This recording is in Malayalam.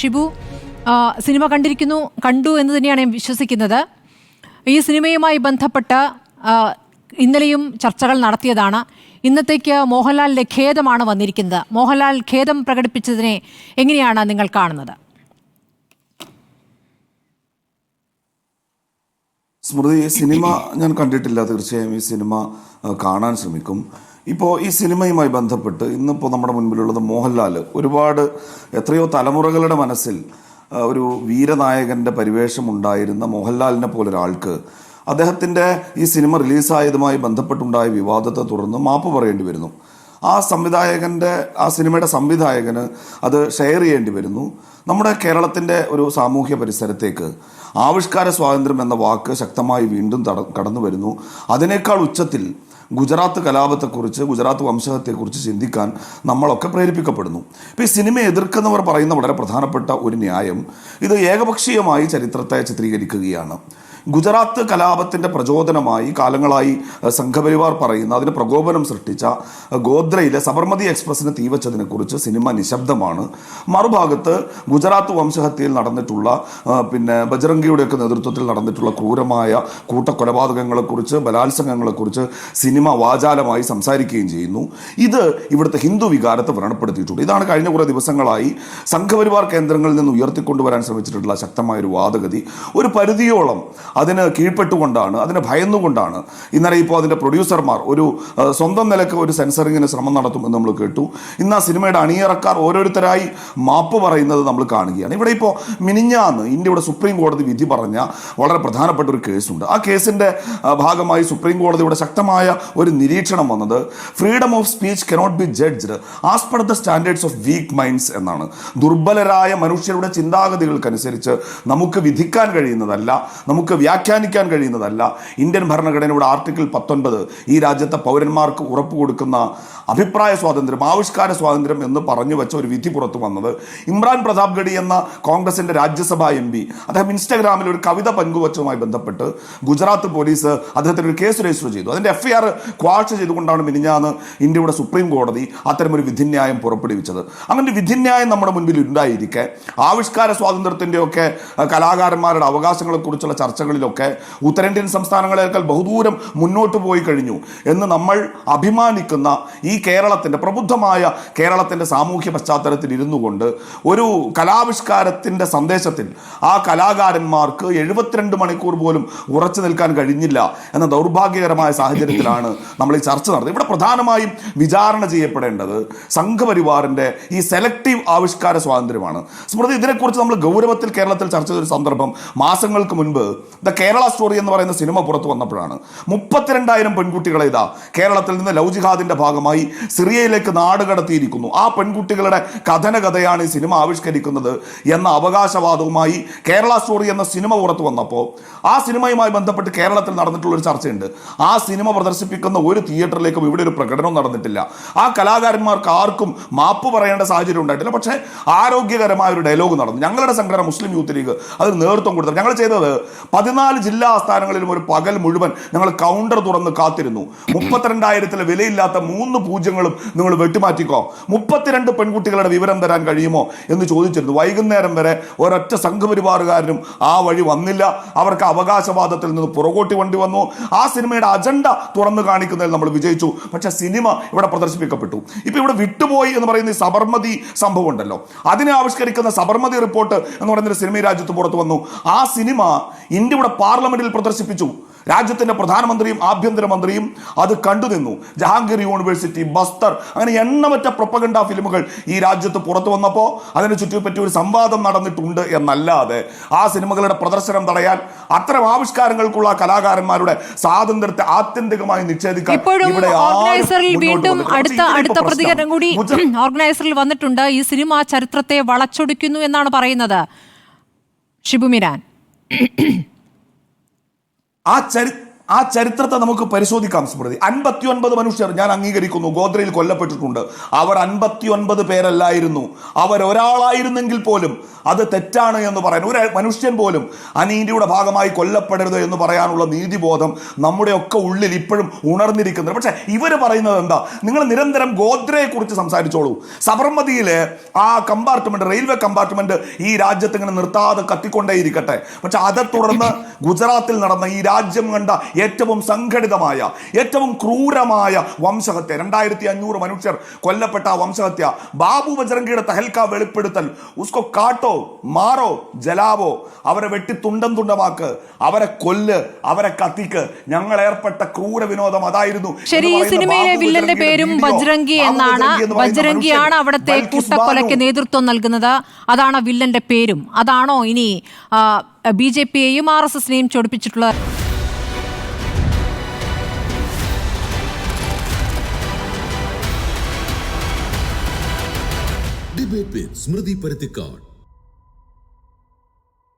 ഷിബു സിനിമ കണ്ടിരിക്കുന്നു കണ്ടു എന്ന് തന്നെയാണ് ഞാൻ വിശ്വസിക്കുന്നത്. ഈ സിനിമയുമായി ബന്ധപ്പെട്ട് ഇന്നലെയും ചർച്ചകൾ നടത്തിയതാണ്. ഇന്നത്തേക്ക് മോഹൻലാലിന്റെ ഖേദമാണ് വന്നിരിക്കുന്നത്. മോഹൻലാൽ ഖേദം പ്രകടിപ്പിച്ചതിനെ എങ്ങനെയാണ് നിങ്ങൾ കാണുന്നത്? സ്മൃതി സിനിമ ഞാൻ കണ്ടിട്ടില്ല. തീർച്ചയായും ഈ സിനിമ കാണാൻ ശ്രമിക്കും. ഇപ്പോൾ ഈ സിനിമയുമായി ബന്ധപ്പെട്ട് ഇന്നിപ്പോൾ നമ്മുടെ മുൻപിലുള്ളത് മോഹൻലാൽ ഒരുപാട് എത്രയോ തലമുറകളുടെ മനസ്സിൽ ഒരു വീരനായകന്റെ പരിവേഷം ഉണ്ടായിരുന്ന മോഹൻലാലിനെ പോലെ ഒരാൾക്ക് അദ്ദേഹത്തിന്റെ ഈ സിനിമ റിലീസായതുമായി ബന്ധപ്പെട്ടുണ്ടായ വിവാദത്തെ തുടർന്ന് മാപ്പ് പറയേണ്ടി വരുന്നു. ആ സംവിധായകന്റെ ആ സിനിമയുടെ സംവിധായകന് അത് ഷെയർ ചെയ്യേണ്ടി വരുന്നു. നമ്മുടെ കേരളത്തിന്റെ ഒരു സാമൂഹ്യ പരിസരത്തേക്ക് ആവിഷ്കാര സ്വാതന്ത്ര്യം എന്ന വാക്ക് ശക്തമായി വീണ്ടും കടന്നു വരുന്നു അതിനേക്കാൾ ഉച്ചത്തിൽ ഗുജറാത്ത് കലാപത്തെക്കുറിച്ച് ഗുജറാത്ത് വംശഹത്തെക്കുറിച്ച് ചിന്തിക്കാൻ നമ്മളൊക്കെ പ്രേരിപ്പിക്കപ്പെടുന്നു. ഇപ്പോൾ ഈ സിനിമയെ എതിർക്കുന്നവർ പറയുന്ന വളരെ പ്രധാനപ്പെട്ട ഒരു ന്യായം ഇത് ഏകപക്ഷീയമായി ചരിത്രത്തെ ചിത്രീകരിക്കുകയാണ്. ഗുജറാത്ത് കലാപത്തിന്റെ പ്രചോദനമായി കാലങ്ങളായി സംഘപരിവാർ പറയുന്ന. അതിന് പ്രകോപനം സൃഷ്ടിച്ച ഗോദ്രയിലെ സബർമതി എക്സ്പ്രസിന് തീവച്ചതിനെക്കുറിച്ച് സിനിമ നിശബ്ദമാണ്. മറുഭാഗത്ത് ഗുജറാത്ത് വംശഹത്യയിൽ നടന്നിട്ടുള്ള പിന്നെ ബജറംഗിയുടെയൊക്കെ നേതൃത്വത്തിൽ നടന്നിട്ടുള്ള ക്രൂരമായ കൂട്ടക്കൊലപാതകങ്ങളെക്കുറിച്ച് ബലാത്സംഗങ്ങളെക്കുറിച്ച് സിനിമ വാചാലമായി സംസാരിക്കുകയും ചെയ്യുന്നു. ഇത് ഇവിടുത്തെ ഹിന്ദു വികാരത്തെ വ്രണപ്പെടുത്തിയിട്ടുണ്ട്. ഇതാണ് കഴിഞ്ഞ കുറേ ദിവസങ്ങളായി സംഘപരിവാർ കേന്ദ്രങ്ങളിൽ നിന്ന് ഉയർത്തിക്കൊണ്ടുവരാൻ ശ്രമിച്ചിട്ടുള്ള ശക്തമായ ഒരു വാദഗതി. ഒരു പരിധിയോളം അതിന് കീഴ്പ്പെട്ടുകൊണ്ടാണ് അതിന് ഭയന്നുകൊണ്ടാണ്. ഇന്നലെ ഇപ്പോൾ അതിന്റെ പ്രൊഡ്യൂസർമാർ ഒരു സ്വന്തം നിലയ്ക്ക് ഒരു സെൻസറിങ്ങിന് ശ്രമം നടത്തുമെന്ന് നമ്മൾ കേട്ടു. ഇന്ന് ആ സിനിമയുടെ അണിയറക്കാർ ഓരോരുത്തരായി മാപ്പ് പറയുന്നത് നമ്മൾ കാണുകയാണ്. ഇവിടെ ഇപ്പോൾ മിനിഞ്ഞാന്ന് ഇന്ത്യയുടെ സുപ്രീം കോടതി വിധി പറഞ്ഞ വളരെ പ്രധാനപ്പെട്ട ഒരു കേസുണ്ട്. ആ കേസിന്റെ ഭാഗമായി സുപ്രീം കോടതിയുടെ ശക്തമായ ഒരു നിരീക്ഷണം വന്നത് freedom of speech cannot be judged as per the standards of weak minds എന്നാണ്. ദുർബലരായ മനുഷ്യരുടെ ചിന്താഗതികൾക്കനുസരിച്ച് നമുക്ക് വിധിക്കാൻ കഴിയുന്നതല്ല നമുക്ക് വ്യാഖ്യാനിക്കാൻ കഴിയുന്നതല്ല. ഇന്ത്യൻ ഭരണഘടനയുടെ ആർട്ടിക്കിൾ പത്തൊൻപത് ഈ രാജ്യത്തെ പൗരന്മാർക്ക് ഉറപ്പ് കൊടുക്കുന്ന അഭിപ്രായ സ്വാതന്ത്ര്യം ആവിഷ്കാര സ്വാതന്ത്ര്യം എന്ന് പറഞ്ഞു വെച്ച ഒരു വിധി പുറത്തു വന്നത് ഇമ്രാൻ പ്രതാപ് ഗഡി എന്ന കോൺഗ്രസിന്റെ രാജ്യസഭാ എം പി. അദ്ദേഹം ഇൻസ്റ്റാഗ്രാമിൽ ഒരു കവിത പങ്കുവച്ചതുമായി ബന്ധപ്പെട്ട് ഗുജറാത്ത് പോലീസ് അദ്ദേഹത്തിന് ഒരു കേസ് രജിസ്റ്റർ ചെയ്തു. അതിന്റെ എഫ് ഐ ആർ ക്വാഷ് ചെയ്തുകൊണ്ടാണ് മിനിഞ്ഞാന്ന് ഇന്ത്യയുടെ സുപ്രീം കോടതി അത്തരമൊരു വിധിന്യായം പുറപ്പെടുവിച്ചത്. അങ്ങനെ ഒരു വിധിന്യായം നമ്മുടെ മുൻപിൽ ഉണ്ടായിരിക്കെ. ആവിഷ്കാര സ്വാതന്ത്ര്യത്തിന്റെയൊക്കെ കലാകാരന്മാരുടെ അവകാശങ്ങളെക്കുറിച്ചുള്ള ചർച്ചകളിലൊക്കെ ഉത്തരേന്ത്യൻ സംസ്ഥാനങ്ങളേക്കാൾ ബഹുദൂരം മുന്നോട്ട് പോയി കഴിഞ്ഞു എന്ന് നമ്മൾ അഭിമാനിക്കുന്ന ഈ കേരളത്തിന്റെ പ്രബുദ്ധമായ കേരളത്തിന്റെ സാമൂഹ്യ പശ്ചാത്തലത്തിൽ ഇരുന്നു കൊണ്ട് ഒരു കലാവിഷ്കാരത്തിന്റെ സന്ദേശത്തിൽ ആ കലാകാരന്മാർക്ക് എഴുപത്തിരണ്ട് മണിക്കൂർ പോലും ഉറച്ചു നിൽക്കാൻ കഴിഞ്ഞില്ല എന്ന ദൗർഭാഗ്യകരമായ സാഹചര്യത്തിലാണ് നമ്മൾ ഈ ചർച്ച നടത്തുന്നത് ഇവിടെ പ്രധാനമായും വിചാരണ ചെയ്യപ്പെടേണ്ടത് സംഘപരിവാറിന്റെ ഈ സെലക്റ്റീവ് ആവിഷ്കാര സ്വാതന്ത്ര്യമാണ്. സ്മൃതി ഇതിനെക്കുറിച്ച് നമ്മൾ ഗൗരവത്തിൽ കേരളത്തിൽ ചർച്ച ചെയ്തൊരു സന്ദർഭം മാസങ്ങൾക്ക് മുൻപ് ദ കേരള സ്റ്റോറി എന്ന് പറയുന്ന സിനിമ പുറത്തു വന്നപ്പോഴാണ്. മുപ്പത്തിരണ്ടായിരം പെൺകുട്ടികളെ ഇതാ കേരളത്തിൽ നിന്ന് ലവ് ജിഹാദിന്റെ ഭാഗമായി സിറിയയിലേക്ക് നാട് കടത്തിയിരിക്കുന്നു. ആ പെൺകുട്ടികളുടെ കഥന കഥയാണ് ഈ സിനിമ ആവിഷ്കരിക്കുന്നത് എന്ന അവകാശവാദവുമായി കേരള സ്റ്റോറി എന്ന സിനിമ പുറത്തു വന്നപ്പോൾ ആ സിനിമയുമായി ബന്ധപ്പെട്ട് കേരളത്തിൽ നടന്നിട്ടുള്ള ഒരു ചർച്ചയുണ്ട്. ആ സിനിമ പ്രദർശിപ്പിക്കുന്ന ഒരു തിയേറ്ററിലേക്കും ഇവിടെ ഒരു പ്രകടനം നടന്നിട്ടില്ല. ആ കലാകാരന്മാർക്ക് ആർക്കും മാപ്പ് പറയേണ്ട സാഹചര്യം ഉണ്ടായിട്ടില്ല. പക്ഷേ ആരോഗ്യകരമായ ഒരു ഡയലോഗ് നടന്നു. ഞങ്ങളുടെ സംഘടന മുസ്ലിം യൂത്ത് ലീഗ് അതിന് നേതൃത്വം കൊടുത്തത് ഞങ്ങൾ ചെയ്തത് പതിനാല് ജില്ലാ ആസ്ഥാനങ്ങളിലും ഒരു പകൽ മുഴുവൻ ഞങ്ങൾ കൗണ്ടർ തുറന്ന് കാത്തിരുന്നു. മുപ്പത്തിരണ്ടായിരത്തിലെ വിലയില്ലാത്ത മൂന്ന് പൂജ്യങ്ങളും നിങ്ങൾ വെട്ടിമാറ്റിക്കോ. മുപ്പത്തിരണ്ട് പെൺകുട്ടികളുടെ വിവരം തരാൻ കഴിയുമോ എന്ന് ചോദിച്ചിരുന്നു. വൈകുന്നേരം വരെ ഒരൊറ്റ സംഘപരിവാറുകാരനും ആ വഴി വന്നില്ല. അവർക്ക് അവകാശവാദത്തിൽ നിന്ന് പുറകോട്ടി വണ്ടി വന്നു. ആ സിനിമയുടെ അജണ്ട തുറന്നു കാണിക്കുന്നതിൽ നമ്മൾ വിജയിച്ചു. പക്ഷെ സിനിമ ഇവിടെ പ്രദർശിപ്പിക്കപ്പെട്ടു. ഇപ്പൊ ഇവിടെ വിട്ടുപോയി എന്ന് പറയുന്ന ഈ സബർമതി സംഭവം ഉണ്ടല്ലോ. അതിനെ ആവിഷ്കരിക്കുന്ന സബർമതി റിപ്പോർട്ട് എന്ന് പറയുന്ന സിനിമ രാജ്യത്ത് പുറത്തു വന്നു. ആ സിനിമ ഇന്ത്യയുടെ പാർലമെന്റിൽ പ്രദർശിപ്പിച്ചു. രാജ്യത്തിന്റെ പ്രധാനമന്ത്രിയും ആഭ്യന്തരമന്ത്രിയും അത് കണ്ടുനിന്നു ജഹാംഗീർ യൂണിവേഴ്സിറ്റി ബസ്തർ അങ്ങനെ എണ്ണമറ്റ പ്രൊപ്പഗണ്ട ഫിലിമുകൾ ഈ രാജ്യത്ത് പുറത്തു വന്നപ്പോൾ അതിനെ ചുറ്റിപ്പറ്റി ഒരു സംവാദം നടന്നിട്ടുണ്ട് എന്നല്ലാതെ ആ സിനിമകളുടെ പ്രദർശനം തടയാൻ അത്തരം ആവിഷ്കാരങ്ങൾക്കുള്ള കലാകാരന്മാരുടെ സ്വാതന്ത്ര്യത്തെ ആത്യന്തികമായി നിഷേധിക്കാൻ ഇവിടെ വീണ്ടും അടുത്ത അടുത്ത പ്രതികരണം കൂടി ഓർഗനൈസറിൽ വന്നിട്ടുണ്ട്. ഈ സിനിമ ചരിത്രത്തെ വളച്ചൊടിക്കുന്നു എന്നാണ് പറയുന്നത്. ഷിബു മിരാൻ. ആ ചരി ആ ചരിത്രത്തെ നമുക്ക് പരിശോധിക്കാം സ്മൃതി. അൻപത്തി ഒൻപത് മനുഷ്യർ ഞാൻ അംഗീകരിക്കുന്നു ഗോദ്രയിൽ കൊല്ലപ്പെട്ടിട്ടുണ്ട്. അവർ അൻപത്തി ഒൻപത് പേരല്ലായിരുന്നു. അവർ ഒരാളായിരുന്നെങ്കിൽ പോലും അത് തെറ്റാണ് എന്ന് പറയാൻ ഒരു മനുഷ്യൻ പോലും അനീതിയുടെ ഭാഗമായി കൊല്ലപ്പെടരുത് എന്ന് പറയാനുള്ള നീതിബോധം നമ്മുടെ ഒക്കെ ഉള്ളിൽ ഇപ്പോഴും ഉണർന്നിരിക്കുന്നത് പക്ഷേ ഇവർ പറയുന്നത് എന്താ? നിങ്ങൾ നിരന്തരം ഗോദ്രയെക്കുറിച്ച് സംസാരിച്ചോളൂ. സബർമതിയിലെ ആ കമ്പാർട്ട്മെന്റ് റെയിൽവേ കമ്പാർട്ട്മെന്റ് ഈ രാജ്യത്ത് ഇങ്ങനെ നിർത്താതെ കത്തിക്കൊണ്ടേയിരിക്കട്ടെ. പക്ഷെ അതെ തുടർന്ന് ഗുജറാത്തിൽ നടന്ന ഈ രാജ്യം കണ്ട ഏറ്റവും സംഘടിതമായ ഏറ്റവും ക്രൂരമായ വംശഹത്യ. രണ്ടായിരത്തി അഞ്ഞൂറ് മനുഷ്യർ കൊല്ലപ്പെട്ട ആ വംശഹത്യ. ബാബു ബജറങ്കിയുടെ തഹൽക്ക വെളിപ്പെടുത്തൽ. ഉസ്കോ കാട്ടോ മാറോ ജലാവോ അവരെ വെട്ടി തുണ്ടം തുണ്ടമാക്ക്. അവരെ കൊല്ല് അവരെ കത്തിക്ക്. ഞങ്ങൾ ഏർപ്പെട്ട ക്രൂര വിനോദം അതായിരുന്നു ശരി ഈ സിനിമയിലെ വില്ലന്റെ പേരും ബജ്രംഗി എന്നാണ് ബജ്രംഗിയാണ് അവിടുത്തെ കൂട്ടക്കൊലയ്ക്ക് നേതൃത്വം നൽകുന്നത്. അതാണ് വില്ലന്റെ പേരും. അതാണോ ഇനി ബി ജെ പിയെയും ആർ എസ് എസിനെയും ചൊടിപ്പിച്ചിട്ടുള്ളത്? ഡിബേറ്റ് വിത്ത് സ്മൃതി പരുത്തിക്കാട്